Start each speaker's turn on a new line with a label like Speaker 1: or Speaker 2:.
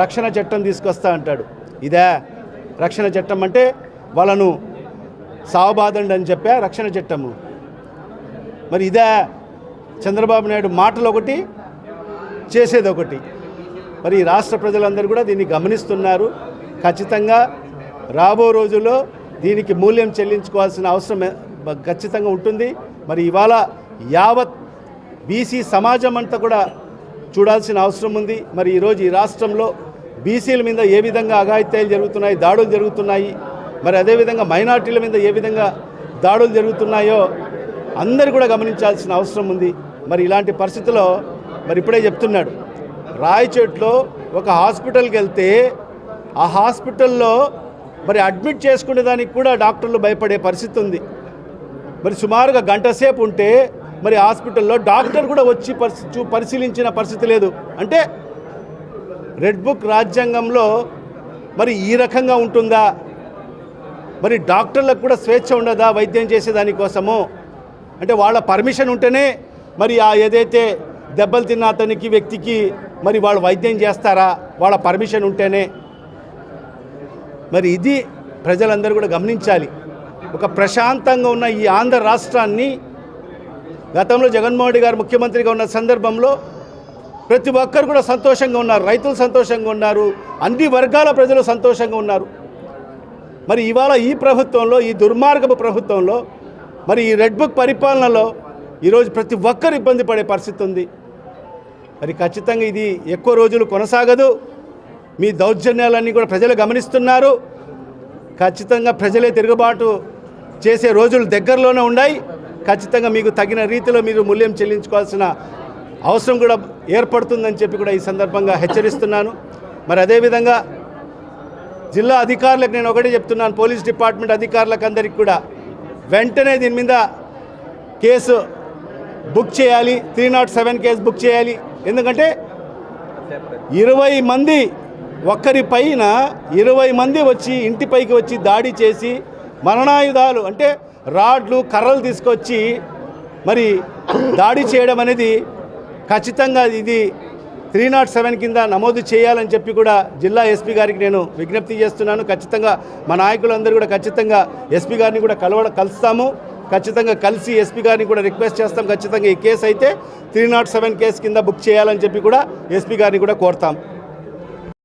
Speaker 1: రక్షణ చట్టం తీసుకొస్తా అంటాడు. ఇదే రక్షణ చట్టం అంటే వాళ్ళను సావబాదండి అని చెప్పా రక్షణ చట్టము. మరి ఇదే చంద్రబాబు నాయుడు మాటలు ఒకటి చేసేది ఒకటి మరి రాష్ట్ర ప్రజలందరూ కూడా దీన్ని గమనిస్తున్నారు. ఖచ్చితంగా రాబో రోజుల్లో దీనికి మూల్యం చెల్లించుకోవాల్సిన అవసరం ఖచ్చితంగా ఉంటుంది. మరి ఇవాళ యావత్ బీసీ సమాజం అంతా కూడా చూడాల్సిన అవసరం ఉంది. మరి ఈరోజు ఈ రాష్ట్రంలో బీసీల మీద ఏ విధంగా అఘాయిత్యాలు జరుగుతున్నాయి దాడులు జరుగుతున్నాయి మరి అదేవిధంగా మైనార్టీల మీద ఏ విధంగా దాడులు జరుగుతున్నాయో అందరు కూడా గమనించాల్సిన అవసరం ఉంది. మరి ఇలాంటి పరిస్థితుల్లో మరి ఇప్పుడే చెప్తున్నాడు. రాయచోట్లో ఒక హాస్పిటల్కి వెళ్తే ఆ హాస్పిటల్లో మరి అడ్మిట్ చేసుకునే దానికి కూడా డాక్టర్లు భయపడే పరిస్థితి ఉంది. మరి సుమారుగా గంట సేపు ఉంటే మరి హాస్పిటల్లో డాక్టర్ కూడా వచ్చి పరిస్థితి పరిశీలించిన పరిస్థితి లేదు. అంటే రెడ్ బుక్ రాజ్యాంగంలో మరి ఈ రకంగా ఉంటుందా? మరి డాక్టర్లకు కూడా స్వేచ్ఛ ఉండదా వైద్యం చేసే దానికోసము అంటే వాళ్ళ పర్మిషన్ ఉంటేనే మరి ఆ ఏదైతే దెబ్బలు తిన్న అతనికి వ్యక్తికి మరి వాళ్ళు వైద్యం చేస్తారా? వాళ్ళ పర్మిషన్ ఉంటేనే. మరి ఇది ప్రజలందరూ కూడా గమనించాలి. ఒక ప్రశాంతంగా ఉన్న ఈ ఆంధ్ర రాష్ట్రాన్ని గతంలో జగన్మోహన్ రెడ్డి గారు ముఖ్యమంత్రిగా ఉన్న సందర్భంలో ప్రతి ఒక్కరు కూడా సంతోషంగా ఉన్నారు. రైతులు సంతోషంగా ఉన్నారు. అన్ని వర్గాల ప్రజలు సంతోషంగా ఉన్నారు. మరి ఇవాళ ఈ ప్రభుత్వంలో ఈ దుర్మార్గపు ప్రభుత్వంలో మరి ఈ రెడ్ బుక్ పరిపాలనలో ఈరోజు ప్రతి ఒక్కరు ఇబ్బంది పడే పరిస్థితి ఉంది. మరి ఖచ్చితంగా ఇది ఎక్కువ రోజులు కొనసాగదు. మీ దౌర్జన్యాలన్నీ కూడా ప్రజలు గమనిస్తున్నారు. ఖచ్చితంగా ప్రజలే తిరుగుబాటు చేసే రోజులు దగ్గరలోనే ఉన్నాయి. ఖచ్చితంగా మీకు తగిన రీతిలో మీరు మూల్యం చెల్లించుకోవాల్సిన అవసరం కూడా ఏర్పడుతుందని చెప్పి కూడా ఈ సందర్భంగా హెచ్చరిస్తున్నాను. మరి అదేవిధంగా జిల్లా అధికారులకు నేను ఒకటే చెప్తున్నాను. పోలీస్ డిపార్ట్మెంట్ అధికారులకు అందరికీ కూడా వెంటనే దీని మీద కేసు బుక్ చేయాలి. Three not seven case book చేయాలి. ఎందుకంటే ఇరవై మంది ఒక్కరి పైన ఇరవై మంది వచ్చి ఇంటిపైకి వచ్చి దాడి చేసి మరణాయుధాలు అంటే రాడ్లు కర్రలు తీసుకొచ్చి మరి దాడి చేయడం అనేది ఖచ్చితంగా ఇది త్రీ నాట్ సెవెన్ కింద నమోదు చేయాలని చెప్పి కూడా జిల్లా ఎస్పీ గారికి నేను విజ్ఞప్తి చేస్తున్నాను. ఖచ్చితంగా మా నాయకులందరూ కూడా ఖచ్చితంగా ఎస్పీ గారిని కూడా కలవ కలుస్తాము. ఖచ్చితంగా కలిసి ఎస్పీ గారిని కూడా రిక్వెస్ట్ చేస్తాం. ఖచ్చితంగా ఈ కేసు అయితే త్రీ నాట్ సెవెన్ కేసు కింద బుక్ చేయాలని చెప్పి కూడా ఎస్పీ గారిని కూడా కోరుతాం.